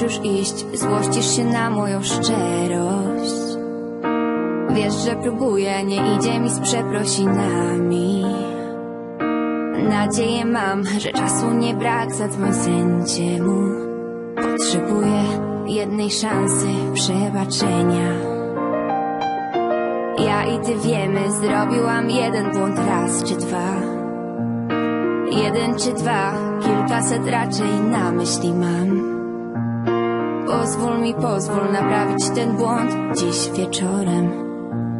już iść, złościsz się na moją szczerość. Wiesz, że próbuję, nie idzie mi z przeprosinami. Nadzieję mam, że czasu nie brak, zadzwoń sędzie mu. Potrzebuję jednej szansy przebaczenia. Ja i ty wiemy, zrobiłam jeden błąd raz czy dwa. Jeden czy dwa, kilkaset raczej na myśli mam. Pozwól mi, pozwól naprawić ten błąd dziś wieczorem.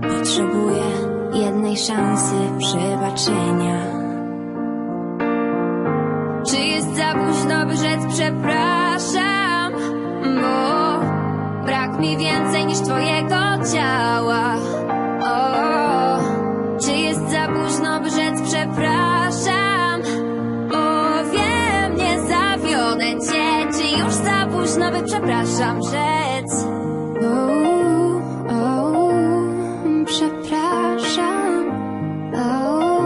Potrzebuję jednej szansy przebaczenia. Czy jest za późno, by rzec przepraszam? Bo brak mi więcej niż twojego ciała. Przepraszam rzec? O, o, przepraszam. O,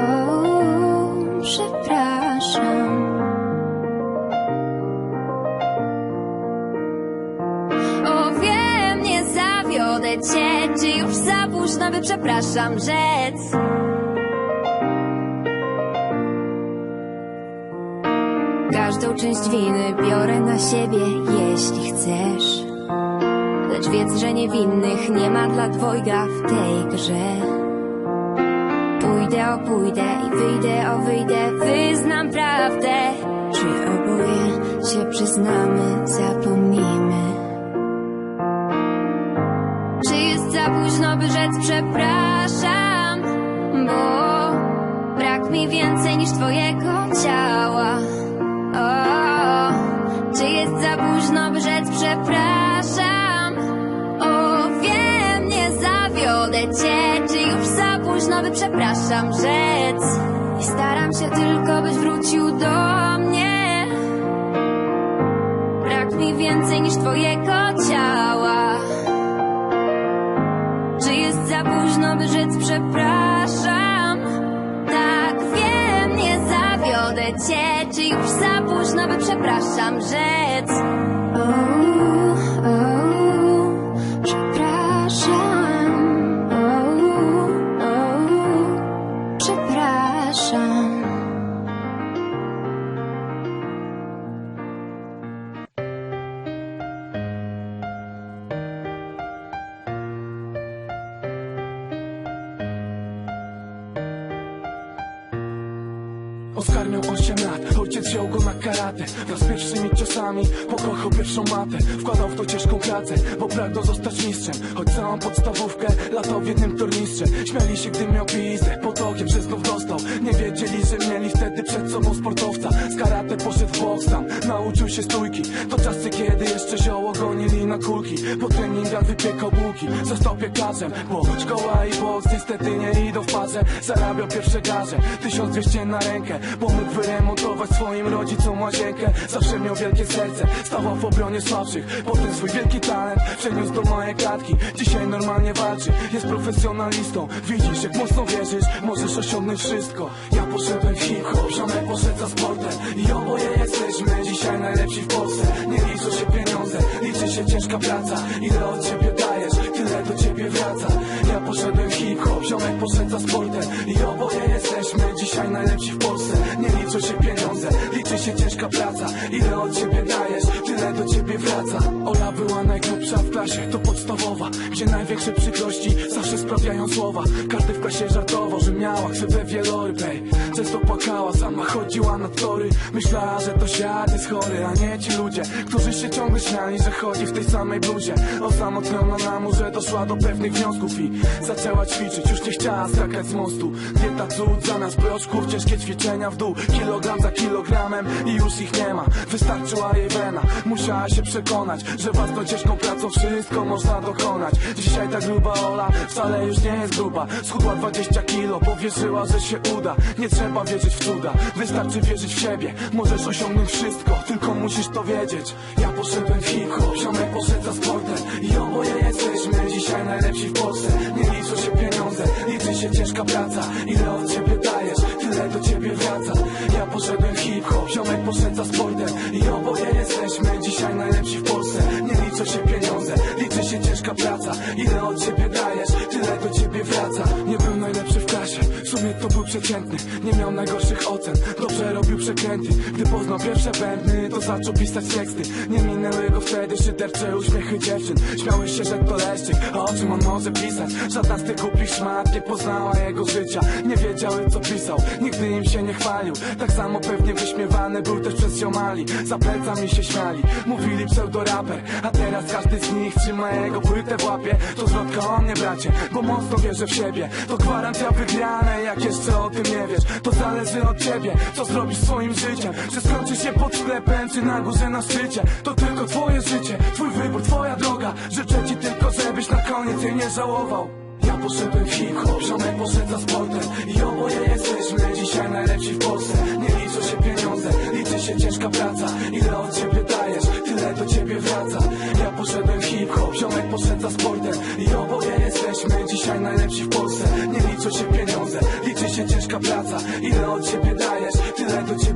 o, przepraszam. O wiem, nie zawiodę cię Czy już za późno, by przepraszam rzec Każdą część winy biorę na siebie, jeśli chcesz. Lecz wiedz, że niewinnych nie ma dla dwojga w tej grze. Pójdę o pójdę i wyjdę o wyjdę, wyznam prawdę. Czy oboje się przyznamy, zapomnijmy. Czy jest za późno, by rzec przepraszam? Bo brak mi więcej niż twojego ciała Czy jest za późno, by rzec przepraszam? O, wiem, nie zawiodę cię Czy już za późno, by przepraszam rzec? I staram się tylko, byś wrócił do mnie Brak mi więcej niż twojego ciała przepraszam rzec? Oskar miał 8 lat, ojciec wziął go na karate. Wraz z pierwszymi ciosami pokochał pierwszą matę. Wkładał w to ciężką pracę, bo pragnął zostać mistrzem. Choć całą podstawówkę latał w jednym tornistrze. Śmiali się, gdy miał pizdę, potokiem że znów dostał Nie wiedzieli, że mieli wtedy przed sobą sportowca. Z karate poszedł w boks tam, nauczył się stójki. To czasy, na kulki. Po treningach wypiekał bułki, został piekarzem Bo szkoła i boks. Niestety nie idą w parze Zarabiał pierwsze garze, 1200 na rękę. Bo mógł wyremontować swoim rodzicom łazienkę. Zawsze miał wielkie serce, stawał w obronie słabszych. Potem swój wielki talent przeniósł do mojej klatki. Dzisiaj normalnie walczy, jest profesjonalistą. Widzisz jak mocno wierzysz, możesz osiągnąć wszystko. Ja poszedłem w hip-hop, ziomek poszedł za sportem. I oboje jesteśmy dzisiaj najlepsi w Polsce. Nie liczą się pieniądze, się ciężka praca. Ile od ciebie dajesz, tyle do ciebie wraca Ja poszedłem hip-hop, ziomek poszedł za sportem. I oboje jesteśmy dzisiaj najlepsi w Polsce. Nie liczą się pieniądze, liczy się ciężka praca. Ile od ciebie dajesz, tyle do ciebie wraca. Ola była najgrubsza w klasie, to podstawowa. Gdzie największe przykrości zawsze sprawiają słowa. Każdy w klasie żartował, że miała krzywę wieloryb ej. Często płakała, sama chodziła na tory. Myślała, że to świat jest chory, a nie ci ludzie Którzy się ciągle śmiali, że chodzi w tej samej bluzie. Osamotniona na murze doszła do pewnych wniosków I zaczęła ćwiczyć, już nie chciała skakać z mostu. Dieta cud, zamiast proszków, ciężkie ćwiczenia w dół. Kilogram za kilogramem i już ich nie ma. Wystarczyła jej wena, musiała się przekonać Że własną ciężką pracą wszystko można dokonać. Dzisiaj ta gruba Ola wcale już nie jest gruba. Schudła 20 kilo, powierzyła, że się uda. Nie trzeba wierzyć w cuda, wystarczy wierzyć w siebie. Możesz osiągnąć wszystko, tylko musisz to wiedzieć. Ja poszedłem w hip-hop, poszedł za sportem I oboje jesteśmy dzisiaj najlepsi w Polsce ciężka praca. Ile od ciebie dajesz, tyle do ciebie wraca. Ja poszedłem hip-hop, ziomek poszedł za sportem. I oboje jesteśmy dzisiaj najlepsi w Polsce. Nie liczą się pieniądze, liczy się ciężka praca. Ile od ciebie dajesz, tyle do ciebie wraca. Nie był najlepszy w klasie, w sumie to był przeciętny. Nie miał najgorszych ocen przekręty Gdy poznał pierwsze bębny, to zaczął pisać teksty. Nie minęły go wtedy szydercze uśmiechy dziewczyn. Śmiały się, że to leszczyk, a o czym on może pisać? Żadna z tych głupich szmat nie poznała jego życia. Nie wiedziały co pisał, nigdy im się nie chwalił. Tak samo pewnie wyśmiewany był też przez ziomali Za plecami się śmiali, mówili pseudoraper A teraz każdy z nich trzyma jego płytę w łapie. To zwrotka o mnie bracie, bo mocno wierzę w siebie. To gwarancja wygranej, jak jeszcze o tym nie wiesz. To zależy od ciebie, co zrobisz życiem Czy skończysz się pod sklepem, czy na górze na szczycie. To tylko twoje życie, twój wybór, twoja droga. Życzę ci tylko, żebyś na koniec jej nie żałował. Ja poszedłem w hip-hop, ziomek poszedł za sportem. I oboje jesteśmy dzisiaj najlepsi w Polsce. Nie liczą się pieniądze, liczy się ciężka praca. Ile od ciebie dajesz, tyle do ciebie wraca. Ja poszedłem w hip-hop, ziomek poszedł za sportem. I oboje jesteśmy dzisiaj najlepsi w Polsce. Nie liczą się pieniądze, liczy się ciężka praca. Ile od ciebie dajesz,